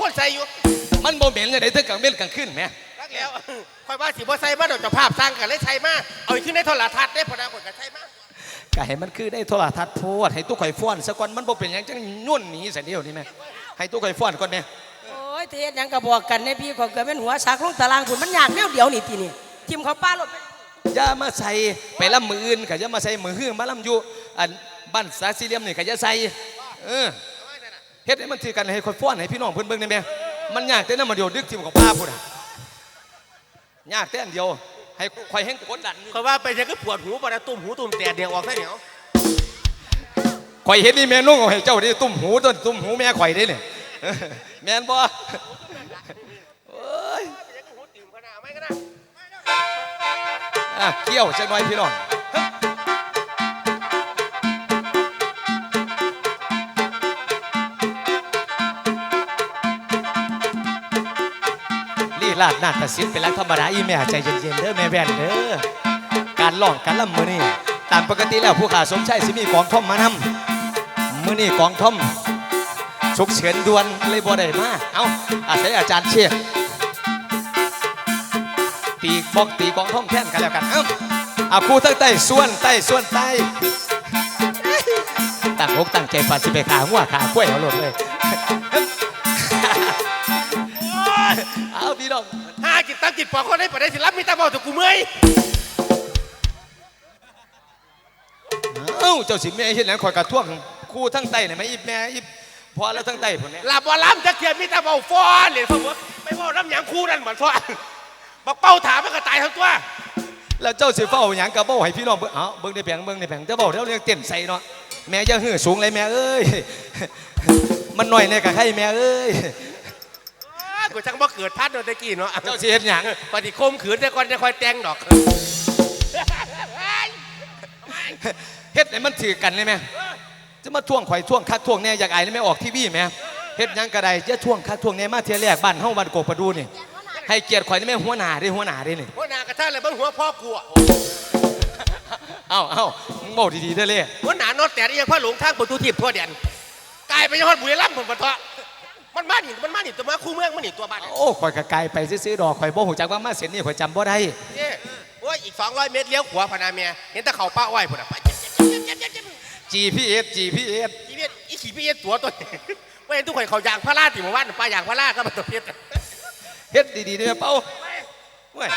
คนใส่อยู่มันบ่เหม็นจะได้ถึงกลางเว้นกลางคืนแหมรักแล้วคอยว่าสิบ่ใส่มาโดดเจ้าภาพสร้างกันเลยใส่มาเอาอีกขึ้นในโทรทัศน์ได้พอดาคนก็ใส่มาก็ให้มันคือได้โทรทัศน์โพดให้ตู้ข่อยฟ้อนซะก่อนมันบ่เป็นหยังจังยุ่นหนีซะเดียวนี่แม่ให้ตู้ข่อยฟ้อนก่อนแม่โอ้ยเทียนยังกระบอกกันในพี่ขอเกิดเป็นหัวชักลงตารางคุณมันยากแนวเดียวนี่ทีนี่ทิมเขาป้ารถไปอย่ามาใส่ไปลำมืออื่นก็อย่ามาใส่มือฮื้อมาลำอยู่อันบ้านสาสี่เหลี่ยมนี่ก็อย่าใส่เออ เฮ็ดให้มันถือกันให้คนฟ้อนให้พี่น้องเพิ่นเบิ่งได้แม่มันยากแต่นำมาเดียวดึกทิมของป้าพุ่นน่ะยากแต่อันเดียว ให้ข่อยแห้งกดดันคอยว่าไปจะก็ปวดหูปวดตุ่มหูตุ่มแต่เดียวออกได้เหนียวข่อยเห็นนี่แม่นุ่งเอาให้เจ้านี่ตุ้มหูต้นตุ้มหูแม่ข่อยได้เนี่ยเออแม่นบ่โอ้ยไปจะก็หูติ่มขนาดไม่ก็ได้อะเกี่ยวจักหน่อยพี่น้อง ลาดนาฏศิลป์เป็นลักธรรมดาอีแม่ใจเย็นๆเด้อแม่แว่นเด้อการร้องการลำมือนี่ตามปกติแล้วผู้ขาสมชัยสิมีกองท่อมมานำมือนี่กองท่อมฉุกเฉินด่วนเลยบ่ได้มาเอาอาศัยอาจารย์เชียร์ตีบอกตีกองท่อมแท่นกันแล้วกันเอ้าเอาครูตั้งใต้ส่วนใต้ส่วนใต้ตั้งอกตั้งใจปัดสิไปขาหัวขากล้วยเอาหลดเลย ตตั้งจิตปอกคนได้ปได้สิรับมีตาเบาแต่กูเมื่อยเอ้าเจ้าสิแม่เห็นหยังคอยกระท่วงครู่ทั้งใต้เนี่ยไหมอีแม่อีพอแล้วทั้งใต้ผมเนี่ยหลับบ่ล้ำจะเทียนมีตาเบาฟอนเลยพ่อผมไม่ว่าน้ำหยางคู่นั่นเหมือนฟอนบักเป้าถามมันก็ตายทั้งตัวแล้วเจ้าสิเฝ้าหยังกระเบ้าให้พี่น้องเบิ่งเอาเบิ่งในแผงเบิ่งในแผงเจ้าเบ้าเดี๋ยวเรียกเต้นใส่เนาะแม่จะหื้อสูงเลยแม่เอ้ยมันหน่อยเนี่ยกับใครแม่เอ้ยอ้า กูจังบ่เกิดพัดโดนตะกี้เนาะเจ้าสิเห็นหยังปฏิคมขืนแต่ก่อนจะคอยแต่งดอกเฮ็ดให้มันถือกันเลยแม่จะมาท่วงข่อยท่วงคักท่วงแน่อยากอายเลยแม่ออกทีวีแม่เฮ็ดหยังกระไดจะท่วงคักท่วงแน่มาเทียแรกบ้านเฮาบ้านโกกประดูนี่ให้เกียรติข่อยนี่แม่หัวหน้าเด้หัวหน้าเด้นี่หัวหน้ากระท่าเลยบ้านหัวพ่อกูอะเอ้าเอ้ามึงบอกดีๆเด้เลยหัวหน้านอนแต่ยังพ่อหลงทางประตูทิพย์ทั่วเดียนกลายไปยังฮอดบุรีรัมย์ผมปะทะ มันมาหนิมันมาหนิตัวมาคู่เมืองมันหนิตัวบ้านโอ้ข่อยกะไกลไปซื้อๆดอกข่อยบ่หูจักว่ามาเส้นนี่ข่อยจำบ่ได้เนี่ยโอ้ยอีก 200 เมตรเลี้ยวขวาพนาเมียเห็นแต่เขาป้าอ้อยพุ่นอะไปเจ็บเจ็บเจ็บเจ็บเจ็บเจ็บ GPS GPS อีเวียนอีขี่พี่เอ็นตัวตัวนี้ไม่เห็นทุกคนเขายางพาราติหมู่บ้านป้ายางพาราก็มาตัวเพชรเฮ็ดดีๆเด้อเป้าเว้ย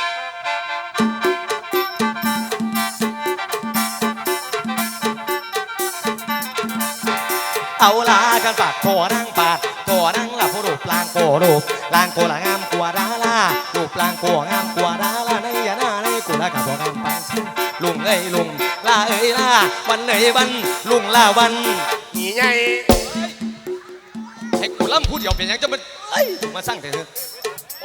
เอาลากันปาดโถนั่งปาด โถนั่งละผู้รูปลางโกรูปลางโกละงามกว่าดาลารูปลางโกงามกว่าดาลาในยานาในกุละกับบ่งามปานฉันลุงเอ้ยลุงลาเอ้ยลาวันเอ้ยวันลุงลาวันหนีไงให้กูล่ำพูดเดียวเป็นยังจะมันเอ้ยมาสร้างแต่เถอะ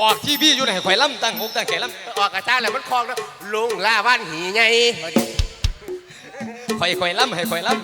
ออกทีวีอยู่ไหนข่อยล่ำตั้งอกตั้งใจล่ออกกระจ้าแล้วมันคลองแล้วลุงลาบ้านหีไงำข่อยข่อยล่ำให้ข่อยล่ำ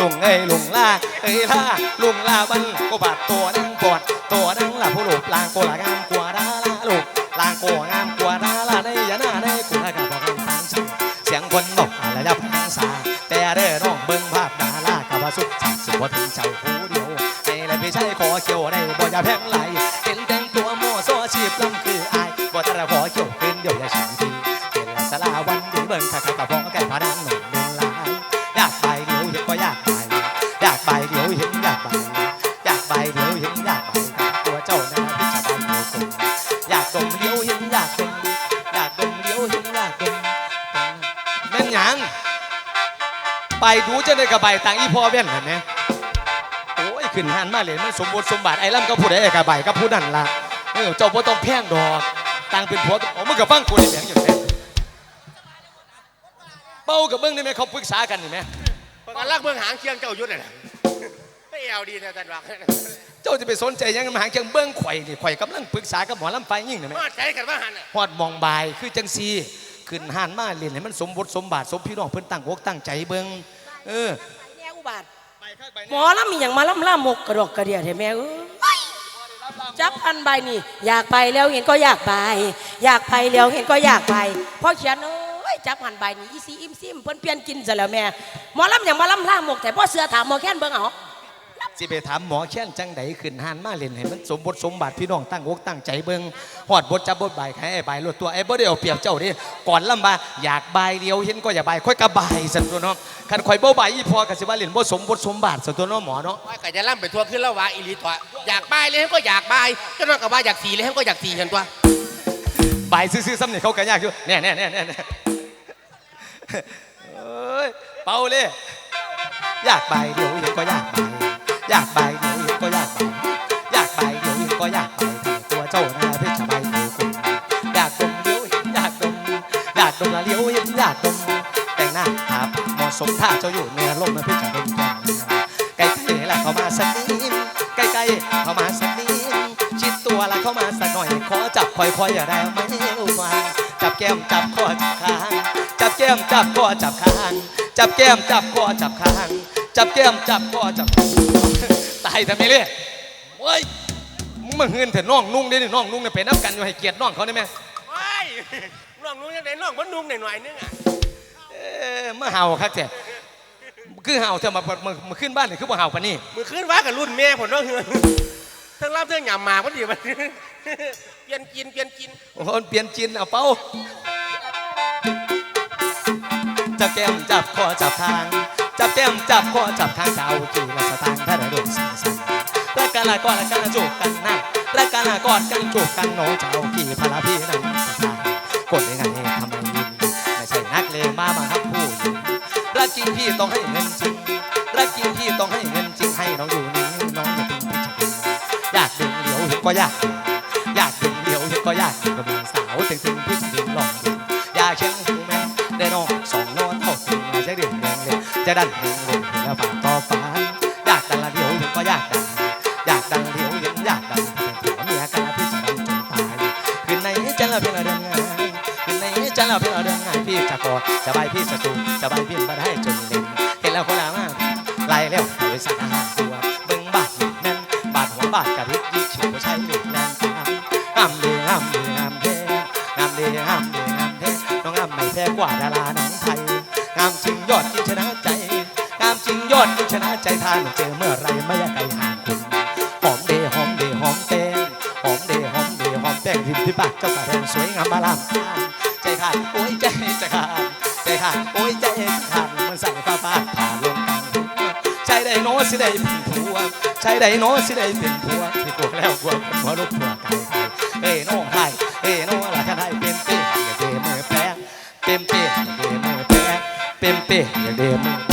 ลุงเอ้ยลุงลาเอ้ยลาลุงลาวันก็บาดตัวนั่งปอดตัวนั่งละผู้หลูกลางโกละงามกว่าดาลาลูกลางโกงามกว่าดาลาในยานาในกุละกับบอกกันฟังฉันเสียงคนบอกอะไรจะพังสาแต่เด้อน้องเบิ่งภาพดาลากับว่าสุดสักสุดว่าถึงเจ้าหูเดียวให้เลยพี่ชายขอเขียวได้บ่อย่าแพงไหลเห็นแต่งตัวโม่โซชีพลำคืออายบ่ตระขอเขียวขึ้นเดี๋ยวอย่าชิงทีเป็นละสลาวันดีเบิ่งคักๆกับพ่อ จะได้กับใบตังอีพ่อเว้นเห็นไหมโอ้ยขึ้นหันมาเลยมันสมบูรณ์สมบัติไอ้ล่ำก็พูดไอ้กระบายก็พูดนั่นละเออเจ้าพ่อต้องแพงดอกตังเป็นผัวโอ้มึงกับฟังกูในแบงอยู่แท้เป้ากับเบิ้งนี่ไหมเขาปรึกษากันนี่ไหมประกันลักเมืองหางเคียงเจ้ายุทธน่ะไม่เอาดีนะจันวักเจ้าจะไปสนใจยังมาหาเกียงเบิ้องข่อยนี่ข่อยกำลังปรึกษากับหมอลำไฟยิ่งนี่ไหมมาใช้กันว่าหันอะฮอดมองบายคือจังซีขึ้นหันมาเรียนให้มันสมบทสมบาทสมพี่น้องเพิ่นตั้งอกตั้งใจเบิ้ง เออแนวอุบาทหมอลำมีอย่างมาลำล่ามกกระดอกกระเดียดเห็นไหมเอ้ยจับพันใบนี่ อยากไปแล้วเห็นก็อยากไป อยากไปแล้วเห็นก็อยากไปเพราะเขียนเอ้ยจับพันใบนี่อีซีอิมซิมเพิ่นเปลี่ยนกินซะแล้วแม่หมอลำอย่างมาลำล่ามกแต่พ่อเสือถามหมอแค้นเบิ่งเอา สิไปถามหมอแค้นจังใดขึ้นหานมาเล่นให้มันสมบทสมบัติพี่น้องตั้งอกตั้งใจเบิ่งฮอดบทจับบทบายให้ไอ้บายรถตัวไอ้บ่ได้เอาเปรียบเจ้าเดิก่อนลำบาอยากบายเดียวเห็นก็อย่าบายค่อยกระบายสันตัวเนาะคันข่อยบ่บายอีพอก็สิว่าเล่นบ่สมบทสมบัติสันตัวเนาะหมอเนาะว่าก็จะล่ำไปทั่วขึ้นแล้วว่าอีหลีตัวอยากบายเลยก็อยากบายก็นอกกับว่าอยากสีเลยก็อยากสีเห็นตัวบายซื่อๆซ้ำนี่เขาก็ยากอยู่แน่ๆๆๆเอ้ยเป่าเลยอยากบายเดียวเห็นก็อยากบาย อยากบายเดียวเห็นก็อยากบายอยากบายเดียวเห็นก็อยากบายแต่ตัวเจ้าน่าเพชรใบเดียวคุณอยากดมเดียวอยากดมอยากดมละเดียวอยากดมแต่งหน้าครับเหมาะสมท่าเจ้าอยู่เนื้อลมนะเพชรใบแก้มใกล้ๆละเข้ามาสักนิดใกล้ๆเข้ามาสักนิดชิดตัวละเข้ามาสักหน่อยขอจับค่อยๆอย่าได้ไหมวาจับแก้มจับคอจับคางจับแก้มจับคอจับคางจับแก้มจับคอจับคาง จับแก้มจับคอจับ ตายทำไมเลยเว้ยมึงมาเฮือนเถอะน้องนุ่งเด้นี่น้องนุ่งเนี่ยเป็นน้ำกันอยู่ให้เกียรติน้องเขาได้ไหมว้ายน้องนุ่งยังไงน้องมันนุ่งหน่อยๆนึงอะเอ้อมาเห่าครับแท้คือเห่าเถอะมามามาขึ้นบ้านนี่คือบ่เห่าปานนี้มือขึ้นว่ากับรุ่นแม่ผมเนาะทั้งรับทั้งหยำหมากมันดีมันเปลี่ยนกินเปลี่ยนกินโอ้โหเปลี่ยนจินเอาเป้าจับแก้มจับคอจับคาง จับแก้มจับคอจับคางเจ้าจีละสตางค์ถ้าด้โดนสั่งสั่งรักกันละกอดรักกันละจูบกันนะรักกันละกอดกันจูบกันน้องเจ้ากี่พลาพี่นั่นสตางกดได้ไงทำไมยินไม่ใช่นักเลงมาบังคับผู้หญิงรักจริงพี่ต้องให้เงินจริงรักจริงพี่ต้องให้เงินจริงให้น้องอยู่นี่น้องอย่าเป็นพี่จะเป็นอยากดึงเหลียวเห็นก็อยากอยากดึงเดียวเห็นก็อยากกระมือสาวตึงตึงพี่ จะดันแดงลงแล้วฝากต่อฟ้าอยากดังละเดียวยังก็อยากดังอยากดังเดียวยังอยากดันถ้าเป็นผัวเมียกันละพี่จะดันจนตายคืนไหนจะละเพียงละเดือนง่ายคืนไหนจะละเพียงละเดือนง่ายพี่จะกอดจะใบพี่จะจูบจะใบพี่มาได้จน ดชนะใจทานเจอเมื่อไรไม่อยากไกลห่างคุณหอมเดหอมเดหอมเต้งหอมเดหอมเดหอมแป้งริมที่ปากเจ้ากระเทนสวยงามมาลามใจขาดโอ้ยใจจะขาดใจขาดโอ้ยใจจะขาดมันใส่ฟ้าฟาผ่าลงกลางหัวใจใดโน้สิได้เป็นผัวใจใดโน้สิได้เป็นผัวที่กลัวแล้วกลัวคนหัวลุกหัวไก่ไข่เอ้น้องไทยเอ้น้องอะไรกันไทยเป็นเป้อย่าเดมือแพ้เป็นเป้อย่าเดมือแพ้เป็นเป้อย่าเดมือ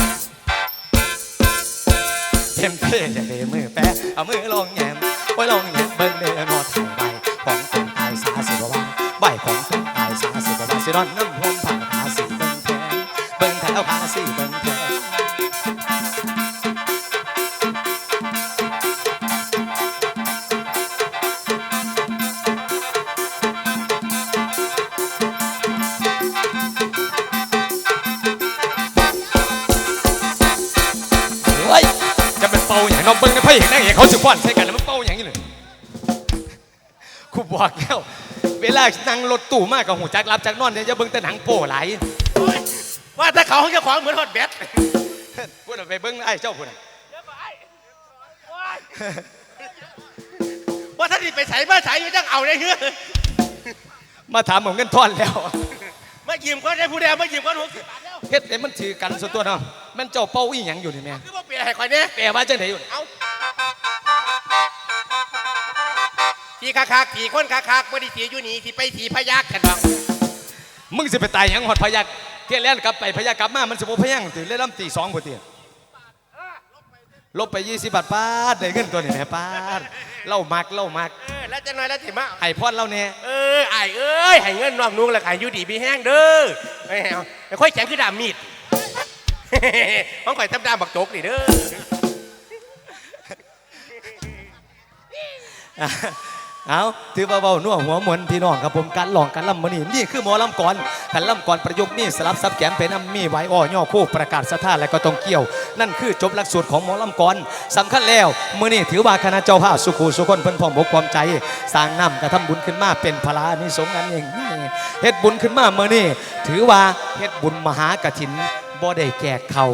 เต็มเพ่อย่าเดมือแปะเอามือลงแยมไว้ลงแยมเบิ่งเดินนอดถ่ายใบของคนตายสาสิบว่าใบของคนตายสาสิบว่าสิรอนน้ำ เบิ่งในไพ่เห็นนั่งเห็นเขาสิฟ้อนใส่กันแล้วมันเป่าอย่างนี้เลยกูบอกแล้วเวลานั่งรถตู้มากกับหูจักรับจักนอนเนี่ยจะเบิ่งแต่หนังโป้ไหลายว่าถ้าเขาเขาจะของเหมือนฮอตแบทพูดไปเบิ้งไอ้เจ้าพูดน่ะว่าถ้าที่ไปใส่มาใส่อยู่จังเอาได้เฮ้อมาถามผมเงินทอนแล้วมายืมก็ได้ผู้ใดมายืมก็หกสิบบาทแล้วเฮ็ดให้มันถือกันส่วนตัวเนาะแมันเจ้าเป้าอีหยังอยู่นี่แม่คือว่าเปลี่ยนให้คอยเนี่ยแปลว่าจังไดอยู่เอา ทีคักคักๆทีคนคักคักๆบ่ได้ทีอยู่นี่ที่ไปทีพยักกันดอกมึงสิไปตายหยังหอดพยักเที่ยแล่นกลับไปพยักกลับมามันสิบ่พยังตื่นเล่นลำตีสองพุ่นติลบไป20บาทป้าดได้เงินตัวนี้แม่ป้าดเล่ามักเล่ามักเออแล้วจะน้อยแล้วถิมาให้พรเล่าเนี่ยเออไอ้ายเอ้ยให้เงินน้องนุ่งแล้วขายอยู่ดีมีแห้งเด้อไม่เอาไม่ค่อยแข็งคือดาบมีดต้องข่อยทำดามบักจกนี่เด้อ เอาถือว่าเบาหนัวหัวมวนพี่น้องครับผมการหลองการล่ำมือนี่นี่คือหมอลำก่อนการล่ำก่อนประยุกต์นี่สลับซับแกมเป็นน้ำมีไหวอ้อย่อคู่ประกาศสถานและก็ต้องเกี่ยว นั่นคือจบหลักสูตรของหมอลำก่อนสำคัญแล้วมือนี่ถือว่าคณะเจ้าภาพสุขูสุคนเพิ่นพร้อมบกความใจสร้างน้ำกระทำบุญขึ้นมาเป็นพลานิสงส์อันเองเฮ็ดบุญขึ้นมามือนี่ถือว่าเฮ็ดบุญมหากฐินบ่ได้แจกเขา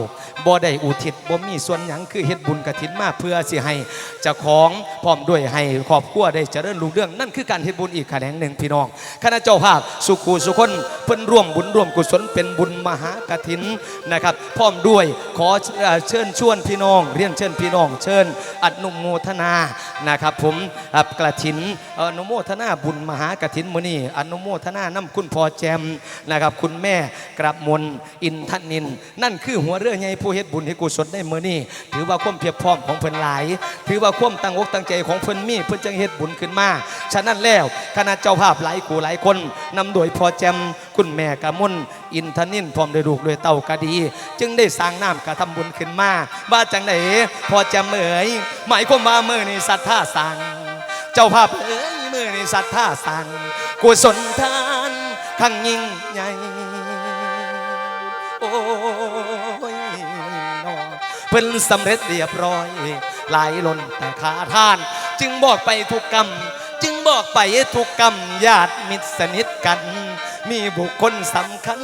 บ่ได้อุทิศบ่มีส่วนหยังคือเฮ็ดบุญกฐินมาเพื่อสิให้เจ้าของพร้อมด้วยให้ครอบครัวได้เจริญรุ่งเรืองนั่นคือการเฮ็ดบุญอีกแขนงหนึ่งพี่น้องคณะเจ้าภาพสุขูสุคนเพิ่นร่วมบุญร่วมกุศลเป็นบุญมหากฐินนะครับพร้อมด้วยขอเชิญชวนพี่น้อง เรียนเชิญพี่น้อง เชิญอนุโมทนานะครับผมกระถินอนุโมทนาบุญมหากฐินมื้อนี้อนุโมทนาน้ำคุณพ่อแจมนะครับคุณแม่กระมนอินทนิน นั่นคือหัวเรือใหญ่ผู้เฮ็ดบุญให้กุศลได้มื้อนี้ถือว่าความเพียบพร้อมของเพิ่นหลาย ถือว่าความตั้งอกตั้งใจของเพิ่นมีเพิ่นจึงเฮ็ดบุญขึ้นมาฉะนั้นแล้วคณะเจ้าภาพหลายกูหลายคนนำโดยพ่อแจมคุณแม่กะมนอินทนินพร้อมด้วยลูกด้วยเต้ากะดี จึงได้สร้างน้ำกระทำบุญขึ้นมาว่าจังไดพ่อแจมเอ๋ยหมายความว่ามื้อนี้ศรัทธาสั่งเจ้าภาพเอ๋ยมือในศรัทธาสั่งกุศลทานขังยิ่งใหญ่ เพิ่นสำเร็จเรียบร้อย หลายล้นแต่ขาท่าน จึงบอกไปทุกกรรม จึงบอกไปทุกกรรมญาติมิตรสนิทกัน มีบุคคลสำคัญ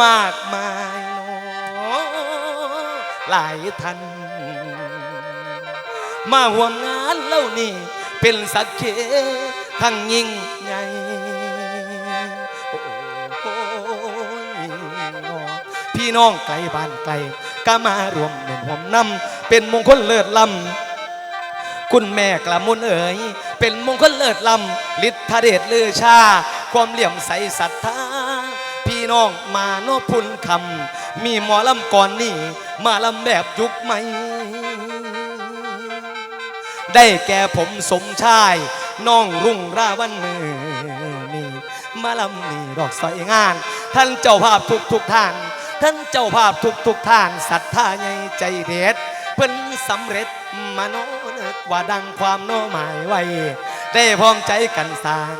มากมายหลายท่านมาห่วมงานเล่านี่เป็นสักเคทั้งยิ่งใหญ่โอ้ยน้อพี่น้องไกลบ้านไกล ก็มารวมหมือนหอมนำเป็นมงคลเลิศลำคุณแม่กระมุนเอ๋ยเป็นมงคลเลิศลำฤทธเดชเลือชา ความเหลี่ยมใสศรัทธาพี่น้องมาโนพุนคำมีหมอลำก่อนนี่มาลำแบบยุคใหม่ได้แก่ผมสมชาย น้องรุ่งราวันมือนี่มาลำนี่ดอกสอยงาน ท่านเจ้าภาพทุกทุกท่าน ท่านเจ้าภาพทุกทุกๆท่านศรัทธาใหญ่ใจเด็ดเพิ่นสำเร็จมาโนนึกว่าดังความโน้หมายไว้ ได้พร้อมใจกันสร้าง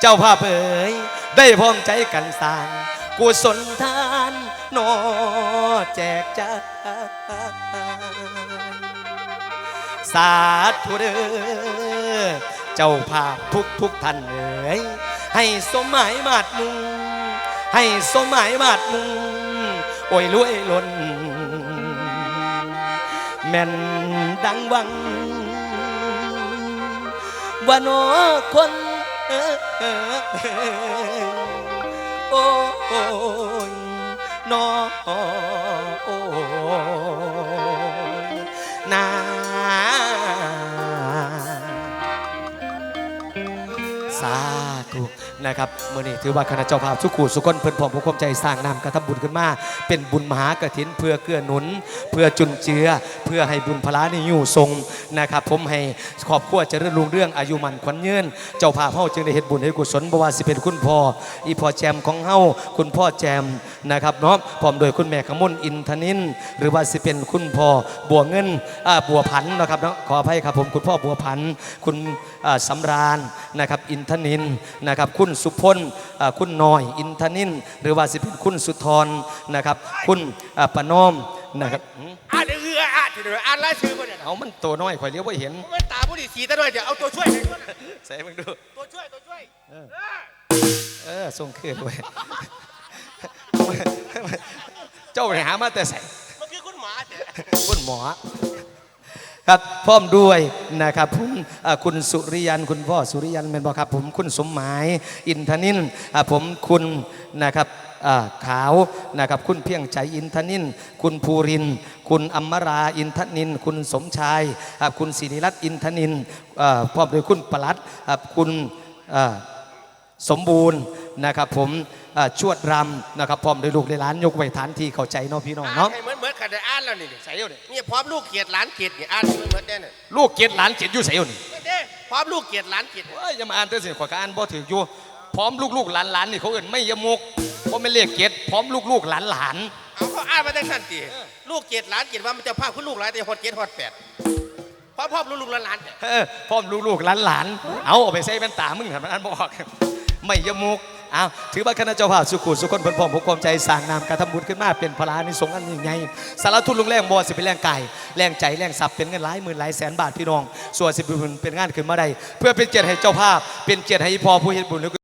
เจ้าภาพเอ๋ยได้พร้อมใจกันสร้างกุศลทานโนอแจกจ่ายสาธุเด้อเจ้าภาพทุกทุกท่านเอ๋ยให้สมหมายมาดมุงให้สมหมายมาดมุง โอ้ยรวยล้น แม่นดังวังว่าโนอคนเออเออเออโอ้ยนอโอ้ยนาสาธุ นะครับเมื่อนี้ถือว่าคณะเจ้าภาพสุขุสุคนเพิ่อนพ้อมผู้ความใจสร้างนำกระทำบุญขึ้นมา เป็นบุญมหากฐินเพื่อเกื้อหนุน เพื่อจุนเจือ เพื่อให้บุญพลานี่อยู่ทรงนะครับผมให้ครอบครัวเจริญรุ่งเรื่องอายุมันขวัญยืนเจ้าภาพเฮาจึงได้เฮ็ดบุญให้กุศลบ่ว่าสิเป็นคุณพ่ออีพ่อแจมของเฮาคุณพ่อแจมนะครับเนาะพร้อมโดยคุณแม่ขมุนอินทนิน หรือว่าสิเป็นคุณพ่อบัวเงินอ่าบัวพันนะครับเนาะขออภัยครับผมคุณพ่อบัวพันคุณอ่าสำราญนะครับอินทนินนะครับคุณสุพลอ่าคุณน้อย อินทนิน หรือว่าสิเป็นคุณสุธรนะครับ คุณอ่าปนอมนะครับหืมอ่านเอืออ่านเดี๋ยวอ่านไล่ชื่อมาเนี่ยเอามันตัวน้อยข่อยเลี้ยวไ่เห็นไม่ตาผู้ดีสีตาด้วยเดี๋ยวเอาตัวช่วยให้ด้วยนะใส่มึงดูตัวช่วยตัวช่วยเออเออส่งคืนด้วยเจ้าไปหามาแต่ใส่มันคือคุณหมาเนี่ยคุณหมอ ครับพร้อมด้วยนะครับผมคุณสุริยันคุณพ่อสุริยันเป็นบอกครับ ผมคุณสมหมายอินทนินผมคุณนะครับอ่าขาวนะครับคุณเพียงใจอินทนิน คุณภูริน คุณอัมมราอินทนิน คุณสมชายคุณศิริรัตน์อินทนินพร้อมด้วยคุณปลัดคุณสมบูรณ์นะครับผม ชวดรำนะครับพร้อมด้วยลูกในร้านยกไว้ฐานที่เข้าใจเนาะพี่น้องอ่านเนาะให้เหมือนเหมือนกันได้อ่านแล้วนี่ใส่อยู่นี่นี่พร้อมลูกเกียรติหลานเกียรตินี่อ่านเหมือนเหมือนแน่น่ะลูกเกียรติหลานเกียรติอยู่ใส่อยู่นี่เด้พร้อมลูกเกียรติหลานเกียรติเอ้ยอย่ามาอ่านเต้สิขอยก็อ่านบ่ถืออยู่พร้อมลูกๆหลานๆนี่เขาเอื่นไม่ยมุกเพราะไม่เรียกเกียรติพร้อมลูกๆหลานเอาเขาอ่านมาตั้งสั้นตีลูกเกียรติหลานเกียรติว่ามันจะพาคุณลูกหลานแต่ฮอดเกียรติฮอดแปดพร้อมพร้อมลูกลูกหลานหลานเนี่ยๆเออพร้อมลูกๆหลานๆเอาเอาไปใส่แว่นตามึงทำมันอ่านบ่ออกไม่ยมุกเอาถือว่าคณะเจ้าภาพสุขุสุคนเพิ่นพร้อมผู้ความใจสร้างนามการทำบุญขึ้นมาเป็นพลานิสงฆ์อันยิ่งใหญ่สารทุนลุงแรงบอสิเป็นแรงกายแรงใจแรงทรัพย์เป็นเงินหลายหมื่นหลายแสนบาทพี่น้องส่วนสิบบุญเป็นงานขึ้นมาได้เพื่อเป็นเกียรติให้เจ้าภาพ เป็นเกียรติให้พ่อผู้เฮ็ดบุญ